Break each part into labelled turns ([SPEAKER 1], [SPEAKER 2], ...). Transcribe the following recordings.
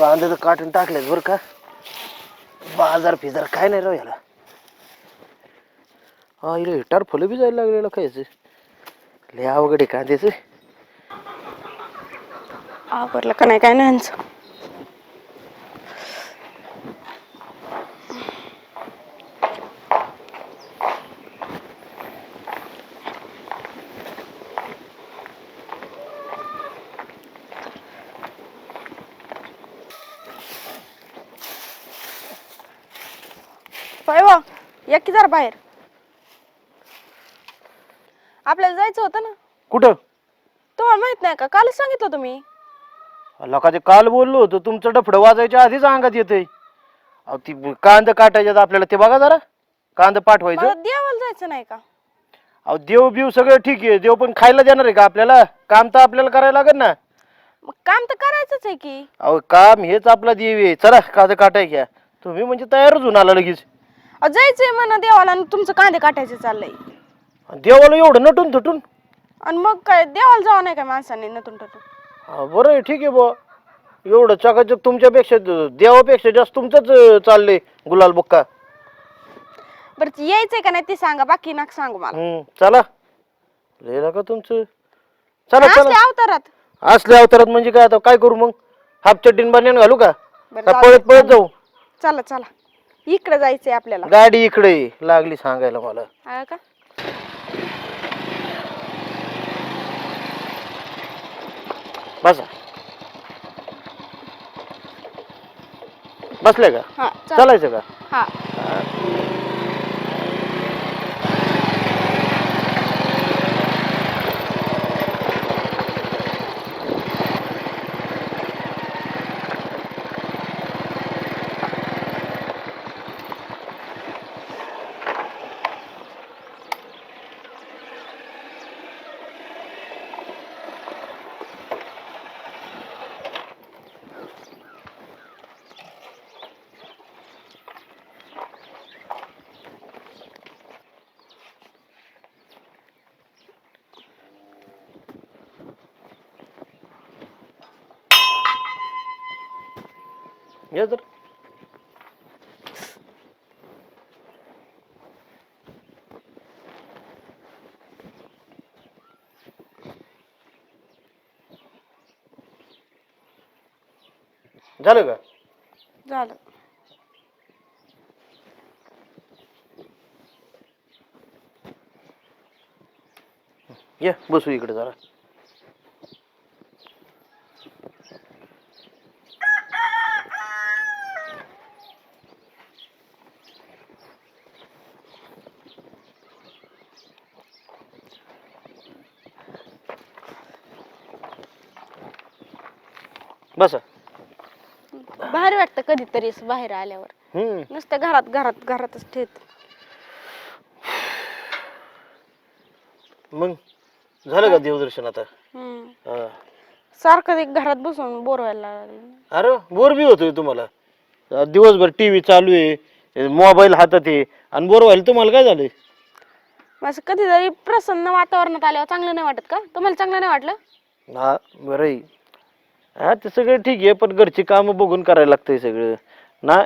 [SPEAKER 1] कांदे तर काटून टाकलेत बरं का. बाजार फिजार काय नाही राव याला. हा इला हिटार फुलं बी जायला लागलेलं खायचं. लय अवघड आहे कांद्याचं.
[SPEAKER 2] आवरलं का नाही काय नाही यांचं. होय वा या की जरा बाहेर. आपल्याला जायचं होतं ना?
[SPEAKER 1] कुठं?
[SPEAKER 2] तुम्हाला माहीत नाही का? कालच सांगितलं तुम्ही.
[SPEAKER 1] लोकांचे काल बोललो होतो तुमचं डफडं वाजायच्या आधीच अंगात येतंय. अहो ती कांद काटायच्यात आपल्याला ते बघा जरा. कांद
[SPEAKER 2] मला
[SPEAKER 1] पाठवायचं
[SPEAKER 2] देवाला जायचं नाही का?
[SPEAKER 1] अहो देव बिव सगळं ठीक आहे. देव पण खायला देणार आहे का आपल्याला? काम तर आपल्याला करायला लागेल ना.
[SPEAKER 2] मग काम तर करायचंच आहे की.
[SPEAKER 1] अहो काम हेच आपला देव आहे. चला कांद काटाय घ्या. तुम्ही म्हणजे तयारच होऊन आला लगेच.
[SPEAKER 2] अहो, जायचंय म्हणा देवाला आणि तुमचं कांदे काटायचे चाललंय.
[SPEAKER 1] आणि देवाला एवढं नटून थटून?
[SPEAKER 2] आणि मग काय देवाला जावं नाही का माणसाने नतून टटून
[SPEAKER 1] हा, बरं आहे ठीक आहे बुवा. एवढं चकाचक तुमच्यापेक्षा देवापेक्षा जास्त तुमचंच अं, चाललंय गुलाल बुक्का.
[SPEAKER 2] बरं ते यायचंय का नाही ते सांगा बाकी नाक सांगू मला.
[SPEAKER 1] हम्म चला. लिहिलं का तुमचं. चला
[SPEAKER 2] असले
[SPEAKER 1] चला.
[SPEAKER 2] अवतारात.
[SPEAKER 1] असल्या अवतारात म्हणजे काय आता काय करू मग? हाफ चड्डीन बनियान घालू का?
[SPEAKER 2] बरं,
[SPEAKER 1] का
[SPEAKER 2] जाऊ
[SPEAKER 1] पळत. पळत जाऊ.
[SPEAKER 2] चला चला. इकडे जायचंय आपल्याला.
[SPEAKER 1] गाडी इकडे आहे. लागली सांगायला मला.
[SPEAKER 2] हा का?
[SPEAKER 1] बसा. बसले का?
[SPEAKER 2] हा चला.
[SPEAKER 1] चालायचं का?
[SPEAKER 2] हा.
[SPEAKER 1] या तर झालं का?
[SPEAKER 2] झालं.
[SPEAKER 1] ये बसू इकडे जरा. बसा.
[SPEAKER 2] भारी वाटतं कधीतरी असं बाहेर आल्यावर.
[SPEAKER 1] हम्म.
[SPEAKER 2] नुसतं घरात घरात घरातच ठेत
[SPEAKER 1] मग? झालं का देवदर्शन आता?
[SPEAKER 2] हम्म.
[SPEAKER 1] हा.
[SPEAKER 2] सारखं ते घरात बसून बोर व्हायला लागलं.
[SPEAKER 1] अरे बोर बी होतोय तुम्हाला. अ, दिवसभर टी व्ही चालू आहे मोबाईल हातात आहे आणि बोर व्हायला तुम्हाला काय झालंय?
[SPEAKER 2] असं कधीतरी प्रसन्न वातावरणात आल्यावर चांगलं नाही वाटत का? तुम्हाला चांगलं नाही वाटलं?
[SPEAKER 1] हा बरं आहे. हा ते सगळं ठीक आहे पण घरची कामं बघून करायला लागतंय सगळं. ना?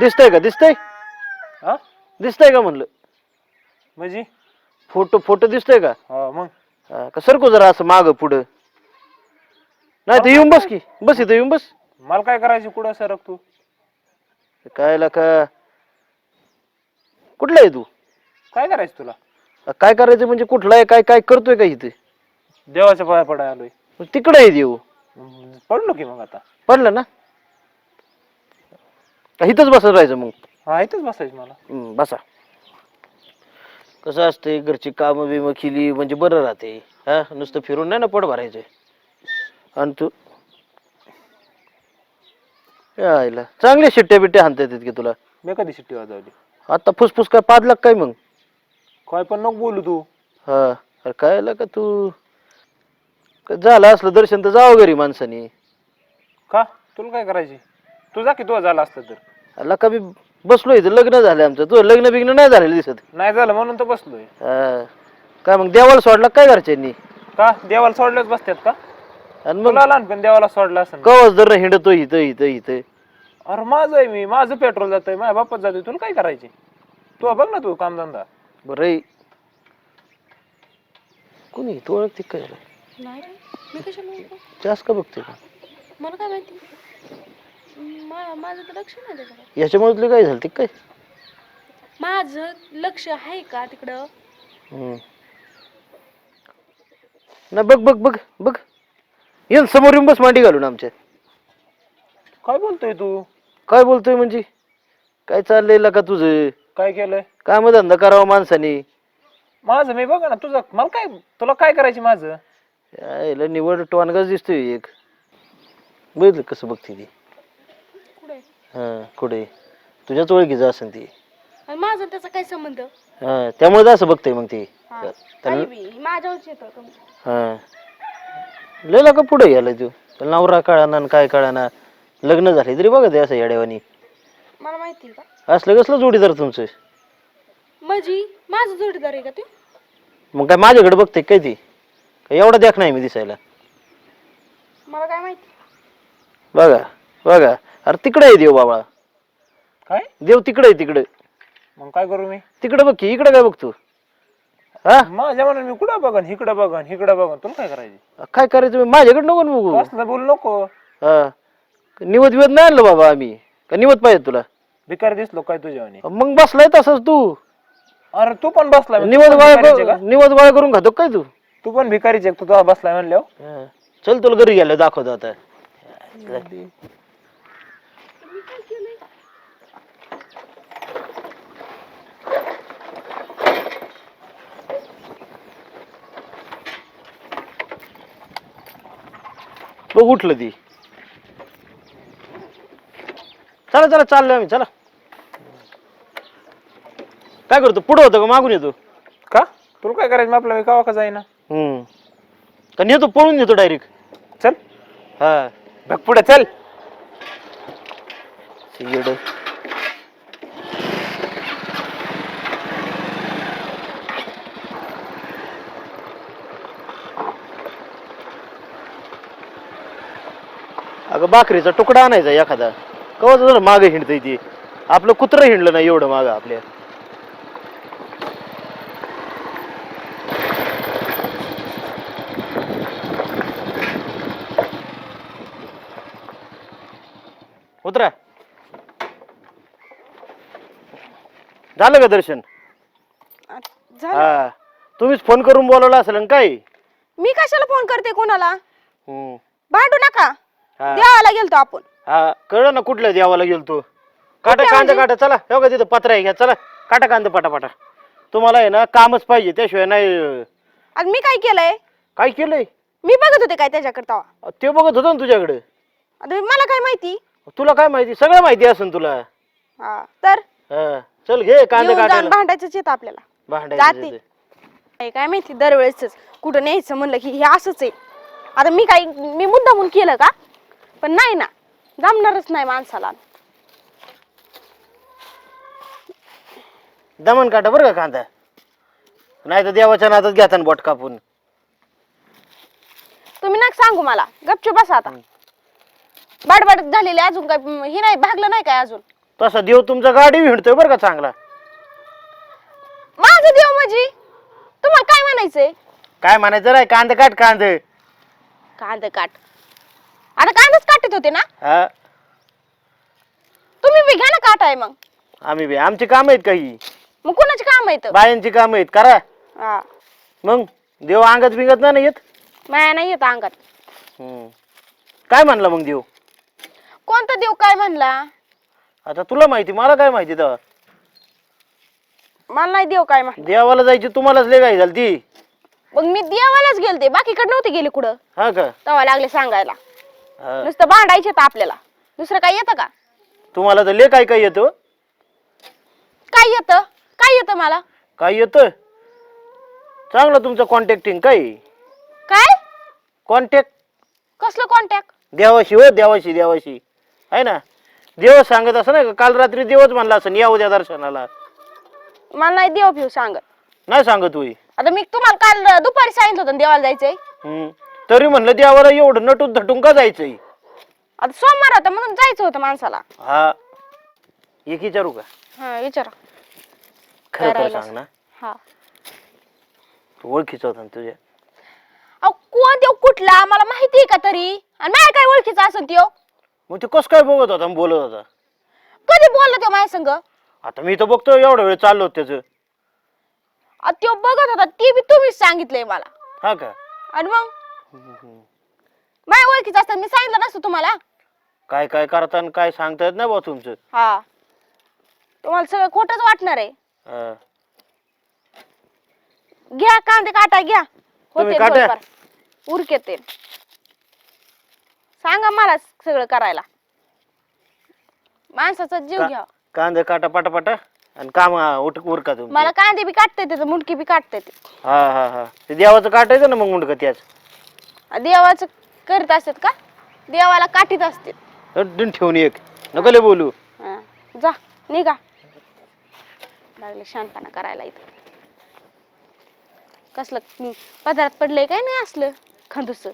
[SPEAKER 1] दिसतंय का? दिसतंय?
[SPEAKER 3] हा?
[SPEAKER 1] दिसतंय का म्हणलं?
[SPEAKER 3] म्हणजे?
[SPEAKER 1] फोटो फोटो दिसतोय का?
[SPEAKER 3] हा मग?
[SPEAKER 1] हा, का सरको जरा असं माग पुढं? नाही तर येऊन बस की. बस इथं येऊन बस.
[SPEAKER 3] मला काय करायची? कुठं सरक तू?
[SPEAKER 1] काय का? कुठला आहे तू?
[SPEAKER 3] काय करायचं तुला?
[SPEAKER 1] काय करायचं म्हणजे कुठला आहे? काय काय करतोय का इथे?
[SPEAKER 3] देवाच्या पाया पडाय आलोय.
[SPEAKER 1] मग तिकडे देऊ
[SPEAKER 3] पडलो की मग आता.
[SPEAKER 1] पडलं ना? का इथंच बसत राहायचं मग.
[SPEAKER 3] हा इथंच बसायचं मला.
[SPEAKER 1] हम्म, बसा. कसं असते घरची कामं बिमं केली म्हणजे बरं राहते. हा नुसतं फिरून नाही ना पोट भरायचं आणि तू? यायला चांगले शिट्ट्या बिट्ट्या हाणता येतात की तुला?
[SPEAKER 3] मी कधी शिट्टी वाजवली?
[SPEAKER 1] आता फुसफुस काय पाच लाख काय मग?
[SPEAKER 3] काय पण नको बोलू तू.
[SPEAKER 1] हा अरे काय आला का तू? का झालं असलं दर्शन तर जावं घरी माणसानी.
[SPEAKER 3] का? तुला काय करायची तू जा की तुझं झालं असतं तर.
[SPEAKER 1] अला का मी बसलो इथं लग्न झालं आमचं. तुझं लग्न बिग्न नाही झालेलं दिसत.
[SPEAKER 3] नाही झालं म्हणून तर बसलोय.
[SPEAKER 1] हा. काय मग देवाला सोडला काय घरच्यांनी?
[SPEAKER 3] का? देवाला सोडल्याच बसतात का?
[SPEAKER 1] आणि मग
[SPEAKER 3] तुला लहानपण देवाला सोडला असं
[SPEAKER 1] कवच दर हिंडतो इथं इथं इथं.
[SPEAKER 3] अरे माझं आहे मी माझं पेट्रोल जातंय माझ्या बापात जातोय. तुला काय करायचे तू बघ ना तू कामधंदा.
[SPEAKER 1] बरं कोणी तू ओळखते काय
[SPEAKER 2] नाही रे. मी कशाला ओळखू?
[SPEAKER 1] जास्त का बघते का?
[SPEAKER 2] मला काय माहिती? मा- माझं तर लक्ष नाही त्याच्याकडे
[SPEAKER 1] याच्यामुळे तुला काय झालं ते काय?
[SPEAKER 2] माझं लक्ष आहे का तिकडं?
[SPEAKER 1] हम्म. ना बघ बघ बघ बघ. ये ना समोर येऊन बस मांडी घालून आमच्या.
[SPEAKER 3] काय बोलतोय तू?
[SPEAKER 1] काय बोलतोय म्हणजे? काय चाललंय का तुझं?
[SPEAKER 3] काय केलंय?
[SPEAKER 1] काम धंदा करावा माणसाने.
[SPEAKER 3] माझं मी बघा ना तुझं मला काय तुला काय करायचे माझं?
[SPEAKER 1] यायला निवड टोनगाच दिसतोय एक. बघितलं कसं बघते ती?
[SPEAKER 2] कुठे?
[SPEAKER 1] हा कुठे? तुझ्याच ओळखीचं असेल ती.
[SPEAKER 2] आणि माझा त्याचा काय संबंध?
[SPEAKER 1] हा त्यामुळे असं बघतोय मग ती.
[SPEAKER 2] हा.
[SPEAKER 1] त्याला
[SPEAKER 2] काही बी माझ्यावरच येतं तुमचं
[SPEAKER 1] हा. लय का पुढे गेलाय तू त्याला नवरा कळाना आणि काय कळाना. लग्न झाले तरी बघा ते असं येड्यावानी.
[SPEAKER 2] मला माहिती आहे का?
[SPEAKER 1] असलं कसलं जोडीदार तुमचं?
[SPEAKER 2] माझी? माझं जोडीदार आहे का ते
[SPEAKER 1] मग काय माझ्याकडे बघते काय ती? एवढा देख नाही मी दिसायला.
[SPEAKER 2] मला काय माहिती?
[SPEAKER 1] बघा बघा. अरे तिकडे आहे देव बाबा.
[SPEAKER 3] काय?
[SPEAKER 1] देव तिकडे आहे तिकडे.
[SPEAKER 3] मग काय करू मी?
[SPEAKER 1] तिकडे बघ की इकडे काय बघतो? हा?
[SPEAKER 3] माझ्या म्हणून मी कुठं बघन? इकडं बघन इकडं बघन. तुला काय करायचे?
[SPEAKER 1] काय करायचं? मी माझ्याकडे नको ना बघू.
[SPEAKER 3] असलं बोलू नको.
[SPEAKER 1] हा. निवत विवत नाही आणलं बाबा आम्ही. का निवत पाहिजे तुला?
[SPEAKER 3] भिकारी दिसलो काय तुझ्या?
[SPEAKER 1] मग बसलाय तसंच तू.
[SPEAKER 3] अरे तू पण बसलाय. तू
[SPEAKER 1] निवत गोळा
[SPEAKER 3] का?
[SPEAKER 1] निवत गोळा करून खातो काय तू?
[SPEAKER 3] तू पण भिकारीच आहे का? तू तेव्हा बसलाय म्हणल्यावर.
[SPEAKER 1] हा. चल तुला घरी गेलं दाखवतो आता. बघ उठलं ती. चला चला चाललोय आम्ही चला. काय करतो? पुढं होतं का? मागून येतो?
[SPEAKER 3] का? तुला काय करायचं? मग आपला मी कावा का जाईना.
[SPEAKER 1] हम्म. का नेतो पळून नेतो डायरेक्ट
[SPEAKER 3] चल.
[SPEAKER 1] हा.
[SPEAKER 3] बघ पुढे चल.
[SPEAKER 1] येड. अगं बाकरीचा तुकडा आणायचा एखादा. कवा जर मागे हिंडतय ती. आपलं कुत्र हिंडलं नाही एवढं मागं आपल्या. उतरा. झालं का दर्शन?
[SPEAKER 2] झालं.
[SPEAKER 1] हा. तुम्हीच फोन करून बोलवलं असेल काय?
[SPEAKER 2] मी कशाला फोन करते कोणाला?
[SPEAKER 1] हम्म.
[SPEAKER 2] भांडू नका.
[SPEAKER 1] हा.
[SPEAKER 2] देवाला गेलतो आपण.
[SPEAKER 1] हा कळलं ना कुठल्या देवाला गेलतो? काटा
[SPEAKER 2] कुठल्या
[SPEAKER 1] कांदा
[SPEAKER 2] म्हणजे?
[SPEAKER 1] काटा चला. हो का तिथं पत्रा आहे घ्या चला. काटा कांदा पटापटा. तुम्हाला आहे ना कामच पाहिजे त्याशिवाय नाही अं,
[SPEAKER 2] आणि मी काय केलंय?
[SPEAKER 1] काय केलंय?
[SPEAKER 2] मी बघत होते काय त्याच्याकरता
[SPEAKER 1] ते बघत होतं ना तुझ्याकडे.
[SPEAKER 2] आता मला काय माहिती?
[SPEAKER 1] तुला काय माहिती? सगळं माहिती असेल तुला.
[SPEAKER 2] हा तर?
[SPEAKER 1] हा चल घे कांदा
[SPEAKER 2] येऊन जाऊन भांडायचंच येतं आपल्याला.
[SPEAKER 1] भांडायचं
[SPEAKER 2] जाते.
[SPEAKER 1] तिथे.
[SPEAKER 2] काय काय माहिती दरवेळेस कुठं न्यायचं म्हणलं की हे असंच आहे. आता मी काही मी मुद्दा म्हणून केलं का? पण नाही ना. जमणारच नाही माणसाला.
[SPEAKER 1] दमन काटा बरं का कांदा? नाही तर देवाच्या नादात घ्या बोट कापून.
[SPEAKER 2] तुम्ही नका सांगू मला. गपचूप बसा आता. बाडबाड झालेले अजून काय म, हे नाही भागलं नाही काय अजून?
[SPEAKER 1] तसा देव तुमचा गाडी हिंडतोय बरं का चांगला.
[SPEAKER 2] माझं देव म्हणजे? तुम्हाला काय म्हणायचंय?
[SPEAKER 1] काय म्हणायचं नाही कांदा काट कांद.
[SPEAKER 2] कांद काट. आता कांदच काटत होते ना?
[SPEAKER 1] हा.
[SPEAKER 2] तुम्ही बी घ्या ना काटाय मग.
[SPEAKER 1] आम्ही बी आमची काम आहेत काही
[SPEAKER 2] मग कोणाचे काम येतं
[SPEAKER 1] बायांची काम आहेत करा.
[SPEAKER 2] हा.
[SPEAKER 1] मग देव अंगात बिंगत नाही ना येत?
[SPEAKER 2] माया नाही येत अंगात.
[SPEAKER 1] हम्म. काय म्हणला मग देव?
[SPEAKER 2] काय म्हणला?
[SPEAKER 1] आता तुला माहिती मला काय माहिती तेव्हा
[SPEAKER 2] मला नाही देव काय
[SPEAKER 1] देवाला जायची तुम्हालाच लय काय झाली ती
[SPEAKER 2] मग मी देवालाच गेलते बाकीकडे नव्हते गेले कुठं?
[SPEAKER 1] हा का?
[SPEAKER 2] तेव्हा लागले सांगायला.
[SPEAKER 1] हा.
[SPEAKER 2] नुसतं भांडायचे तर आपल्याला. दुसरं काय येतं का?
[SPEAKER 1] तुम्हाला तर लय काय काय येतं?
[SPEAKER 2] काय येतं? काय येतं मला?
[SPEAKER 1] काय येतं? चांगलं तुमचं कॉन्टॅक्टिंग काय?
[SPEAKER 2] काय?
[SPEAKER 1] कॉन्टॅक्ट
[SPEAKER 2] कसलं कॉन्टॅक्ट
[SPEAKER 1] देवाशी हो देवाशी देवाशी. आहे ना? देव सांगत असं का? काल रात्री देवच म्हणला असं या उद्या दर्शनाला.
[SPEAKER 2] मला नाही देव भिव सांगत.
[SPEAKER 1] नाही सांगत होई.
[SPEAKER 2] आता मी तुम्हाला काल दुपारी सांगितलं होतं ना देवाला जायचंय?
[SPEAKER 1] हम्म. तरी म्हणलं देवाला एवढं नटून धटून का जायचंय?
[SPEAKER 2] आता सोमवार होता म्हणून जायचं होतं माणसाला.
[SPEAKER 1] हा. एक विचारू का?
[SPEAKER 2] हा विचारा.
[SPEAKER 1] खरं खरं
[SPEAKER 2] करायला.
[SPEAKER 1] सांग ना.
[SPEAKER 2] हा.
[SPEAKER 1] तू ओळखीचा होता ना तुझ्या.
[SPEAKER 2] अहो कोण देव कुठला? मला माहिती आहे का तरी? आणि माझ्या काय ओळखीचा असेल त्यो?
[SPEAKER 1] मग ते कसं काय बघत होता आणि बोलत होता?
[SPEAKER 2] कधी बोलला तो माझ्या संग?
[SPEAKER 1] आता मी तर बघतो एवढा वेळ चाललो होतं त्याचं.
[SPEAKER 2] त्यो बघत होता ते बी तुम्हीच सांगितलंय मला.
[SPEAKER 1] हा का?
[SPEAKER 2] आणि मग? माझ्या ओळखीचं असतं मी सांगितलं नसतं तुम्हाला?
[SPEAKER 1] काय काय करता आणि काय सांगता येत नाही बा तुमचं.
[SPEAKER 2] हा. तुम्हाला सगळं खोटच वाटणार आहे.
[SPEAKER 1] हा.
[SPEAKER 2] घ्या कांदे काटा घ्या. होते
[SPEAKER 1] काटा?
[SPEAKER 2] थोडेफार. उरके ते. सांगा मला सगळं करायला. माणसाचा जीव घ्या
[SPEAKER 1] कांदे काटा पाटा आणि काम उठ उरका तुम्ही
[SPEAKER 2] मला कांदे बी काटता येते मुंडकी बी काटता येते
[SPEAKER 1] हा हा हा. ते देवाचं काटायचं ना मग मुंडक त्याच?
[SPEAKER 2] देवाचं करीत असतात का? देवाला काठीत असते
[SPEAKER 1] अड्डून ठेवून एक. नको लय बोलू.
[SPEAKER 2] हा. जा निघा. लागले शांतपणा करायला इथं. कसलं हम्म, पदार्थ पडलंय काय नाही असलं खंदूस?